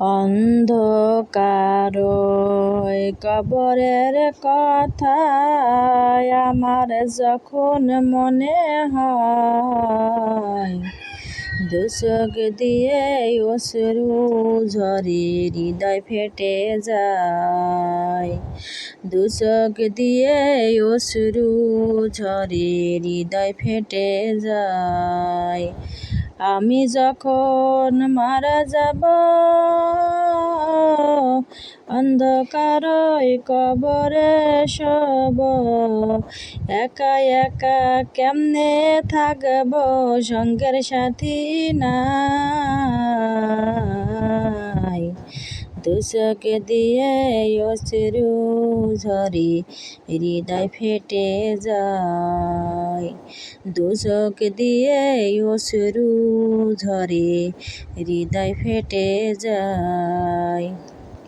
অন্ধকার কবরের কথা আমার যখন মনে হয়, দুচোখ দিয়ে অশ্রু ঝরে হৃদয় ফেটে যায়। দুচোখ দিয়ে অশ্রু ঝরে হৃদয় ফেটে যায়। আমি যখন মারা যাব অন্ধকার কবরে সব একা একা কেমনে থাকব সঙ্গের সাথী নাই দুচোখ দিয়ে অশ্রু ঝরে হৃদয় ফেটে যায়। দুষক দিয়ে অশ্রু ঝরে হৃদয় ফেটে যায়।